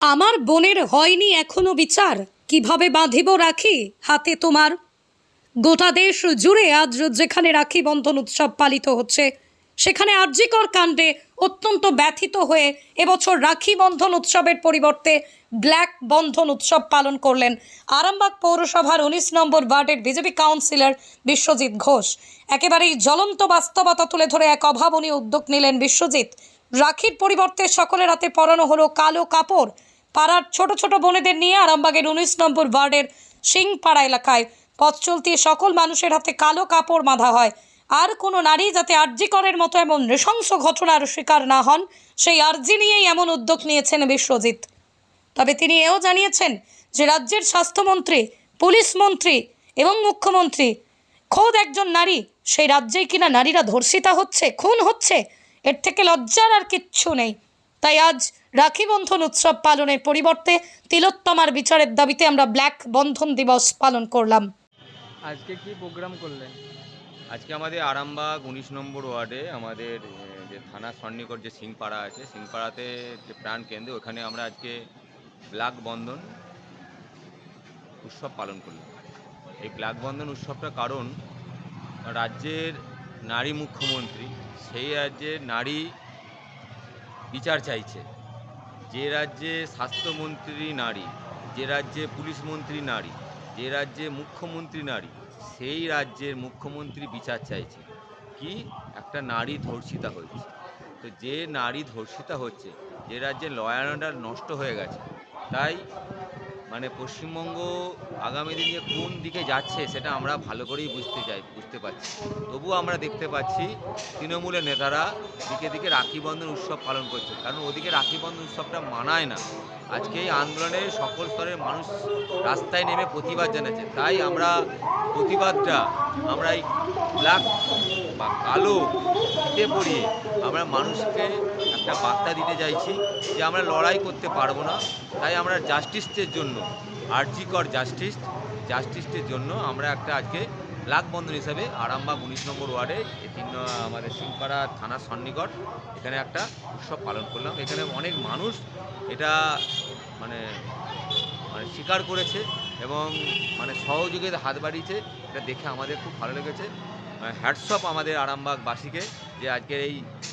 আমার বোনের হয়নি এখনও বিচার। কীভাবে বাঁধিব রাখি হাতে তোমার? গোটা দেশ জুড়ে আজ যেখানে রাখি বন্ধন উৎসব পালিত হচ্ছে, সেখানে আর্যিকর কাণ্ডে অত্যন্ত ব্যথিত হয়ে এবছর রাখি বন্ধন উৎসবের পরিবর্তে ব্ল্যাক বন্ধন উৎসব পালন করলেন আরামবাগ পৌরসভার উনিশ নম্বর ওয়ার্ডের বিজেপি কাউন্সিলর বিশ্বজিৎ ঘোষ। একেবারেই জ্বলন্ত বাস্তবতা তুলে ধরে এক অভাবনীয় উদ্যোগ নিলেন বিশ্বজিৎ। রাখির পরিবর্তে সকলের হাতে পরানো হলো কালো কাপড় পাড়ার ছোট ছোট বোনেদের নিয়ে আরামবাগের উনিশ নম্বর ওয়ার্ডের সিংপাড়া এলাকায় পথ চলতি সকল মানুষের হাতে কালো কাপড় বাঁধা হয়। আর কোনো নারী যাতে আর্যিকরের মতো এমন নৃশংস ঘটনার শিকার না হন, সেই আর্জি নিয়েই এমন উদ্যোগ নিয়েছেন বিশ্বজিৎ। তবে তিনি এও জানিয়েছেন যে রাজ্যের স্বাস্থ্যমন্ত্রী, পুলিশ মন্ত্রী এবং মুখ্যমন্ত্রী খোদ একজন নারী, সেই রাজ্যেই কিনা নারীরা ধর্ষিতা হচ্ছে, খুন হচ্ছে, এর থেকে লজ্জার আর কিচ্ছু নেই। তাই আজ রাখি বন্ধন উৎসব পালনের পরিবর্তে তিলোত্তমার বিচারের দাবিতে আমরা ব্ল্যাক বন্ধন দিবস পালন করলাম। আজকে কি প্রোগ্রাম করলেন? আজকে আমাদের আরামবাগ উনিশ নম্বর ওয়ার্ডে আমাদের যে থানা সন্নিকট যে সিংপাড়া আছে সিংপাড়াতে যে প্রাণ কেন্দ্র ওখানে আমরা আজকে ব্ল্যাক বন্ধন উৎসব পালন করলাম। এই ব্ল্যাক বন্ধন উৎসবটার কারণ রাজ্যের নারী মুখ্যমন্ত্রী সেই রাজ্যের নারী বিচার চাইছে। যে রাজ্যে স্বাস্থ্যমন্ত্রী নারী, যে রাজ্যে পুলিশ মন্ত্রী নারী, যে রাজ্যে মুখ্যমন্ত্রী নারী, সেই রাজ্যের মুখ্যমন্ত্রী বিচার চাইছে। কি? একটা নারী ধর্ষিতা হয়েছে। তো যে নারী ধর্ষিতা হচ্ছে, যে রাজ্যে লয়ার অর্ডার নষ্ট হয়ে গেছে, তাই মানে পশ্চিমবঙ্গ আগামী দিনে কোন দিকে যাচ্ছে সেটা আমরা ভালো করেই বুঝতে চাই, বুঝতে পারছি। তবুও আমরা দেখতে পাচ্ছি তৃণমূলের নেতারা দিকে দিকে রাখি বন্ধন উৎসব পালন করছে। কারণ ওদিকে রাখি বন্ধন উৎসবটা মানায় না। আজকে এই আন্দোলনে সকল স্তরের মানুষ রাস্তায় নেমে প্রতিবাদ জানাচ্ছে। তাই আমরা প্রতিবাদটা আমরা এই ব্ল্যাক বা কালো পরিয়ে আমরা মানুষকে একটা বার্তা দিতে চাইছি যে আমরা লড়াই করতে পারব না, তাই আমরা জাস্টিসের জন্য, আর্জিকর জাস্টিস, জাস্টিসের জন্য আমরা একটা আজকে ব্ল্যাক বন্ধন হিসাবে আরামবাগ উনিশ নম্বর ওয়ার্ডে তিন আমাদের সিংপাড়া থানার সন্নিকট এখানে একটা উৎসব পালন করলাম। এখানে অনেক মানুষ এটা মানে মানে স্বীকার করেছে এবং মানে সহযোগিতা হাত বাড়িয়েছে, এটা দেখে আমাদের খুব ভালো লেগেছে। হ্যাটসঅপ আমাদের আরামবাগবাসীকে যে আজকের এই